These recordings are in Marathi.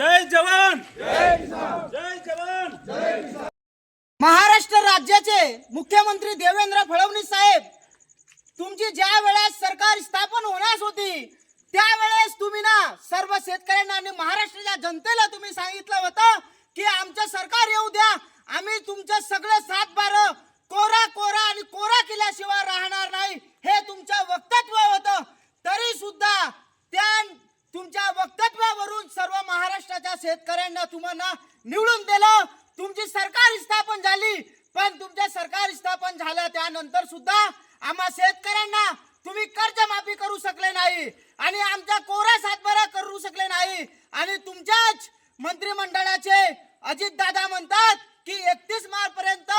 जय जवान! जय जवान! महाराष्ट्र राज्याचे मुख्यमंत्री देवेंद्र फडणवीस साहेब तुमची ज्या वेळेस सरकार स्थापन होण्यास होती त्यावेळेस तुम्ही ना सर्व शेतकऱ्यांना आणि महाराष्ट्राच्या जनतेला तुम्ही सांगितलं होतं की आमचं सरकार येऊ द्या आम्ही तुमचं सगळं सात बार कोरा कोरा आणि कोरा केल्याशिवाय राहणार नाही हे तुमचं वक्तव्य होतं तरी सुद्धा त्या तुमच्या वक्तव्यावरून सर्व महाराष्ट्राच्या शेतकऱ्यांना तुम्हाला निवडून दिलं. तुमची सरकार स्थापन झाली. पण तुमच्या सरकार स्थापन झाल्या त्यानंतर सुद्धा आम्हा शेतकऱ्यांना तुम्ही कर्जमाफी करू शकले नाही. आणि आमचा कोरा सातबारा करू शकले नाही. आणि तुमच्याच मंत्रिमंडळाचे अजित दादा म्हणतात की एकतीस मार्च पर्यंत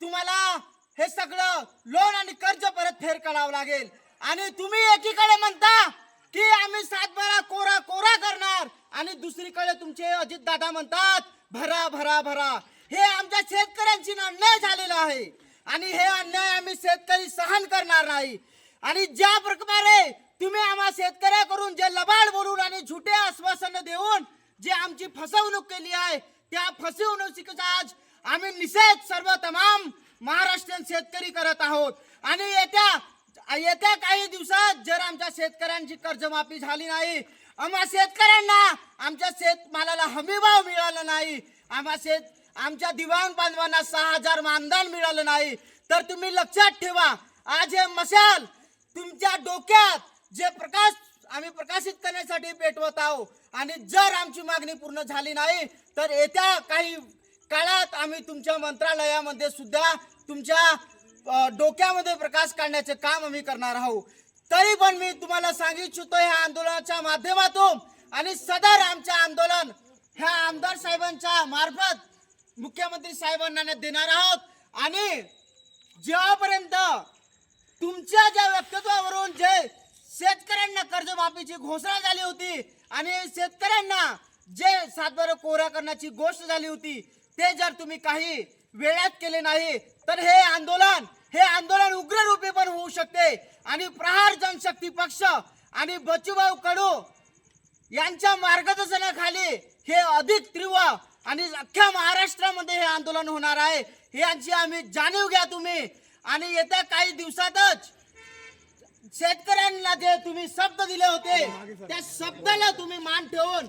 तुम्हाला हे सगळं लोन आणि कर्ज परत फेर करावं लागेल. आणि तुम्ही एकीकडे म्हणता की आम्ही सातबारा कोरा कोरा दुसरीकडे तुमचे अजित दादा म्हणतात भरा भरा भरा. हे आमच्या शेतकऱ्यांची अन्याय झालेला आहे. आणि हे अन्याय आम्ही शेतकरी सहन करणार नाही. आणि ज्या प्रकारे तुम्ही आम्हा शेतकऱ्याकडून जे लबाड बोलून आणि झुटे आश्वासन देऊन जे आमची फसवणूक केली आहे त्या फसवणुकीचा आज आम्ही निषेध सर्व तमाम महाराष्ट्रीयन शेतकरी करत आहोत. आणि येत्या येत्या काही दिवसात जर आमच्या शेतकऱ्यांची कर्जमाफी झाली नाही आम्हा शेतकऱ्यांना आमच्या शेतमालाला हमीभाव मिळाला नाही. आम्हा शेत आमच्या दिवाण बांधवांना सहा हजार मानधन मिळालं नाही. तर तुम्ही लक्षात ठेवा आज हे मशाल तुमच्या डोक्यात जे प्रकाश आम्ही प्रकाशित करण्यासाठी पेटवत आहोत. आणि जर आमची मागणी पूर्ण झाली नाही तर येत्या काही काळात आम्ही तुमच्या मंत्रालयामध्ये सुद्धा तुमच्या डोक्यामध्ये प्रकाश काढण्याचे काम आम्ही करणार आहोत. तरी पण मी तुम्हाला सांगू इच्छितो ह्या आंदोलनाच्या माध्यमातून आणि सदर आमच्या आंदोलन ह्या आमदार साहेबांच्या मार्फत मुख्यमंत्री साहेबांना देणार आहोत. आणि जेव्हापर्यंत तुमच्या ज्या व्यक्तित्वावरून जे शेतकऱ्यांना कर्जमाफीची घोषणा झाली होती आणि शेतकऱ्यांना जे सातबारा कोरा करण्याची गोष्ट झाली होती ते जर तुम्ही काही वेळात केले नाही तर हे आंदोलन हे आंदोलन उग्र रूपी पण होऊ शकते. आणि प्रहार जनशक्ती पक्ष आणि बचूभाऊ कडू यांच्या मार्गदर्शनाखाली हे अधिक तीव्र आणि अख्ख्या महाराष्ट्रामध्ये हे आंदोलन होणार आहे. हे यांची आम्ही जाणीव घ्या तुम्ही. आणि येत्या काही दिवसातच शेतकऱ्यांना जे तुम्ही शब्द दिले होते त्या शब्दाला तुम्ही मान ठेवून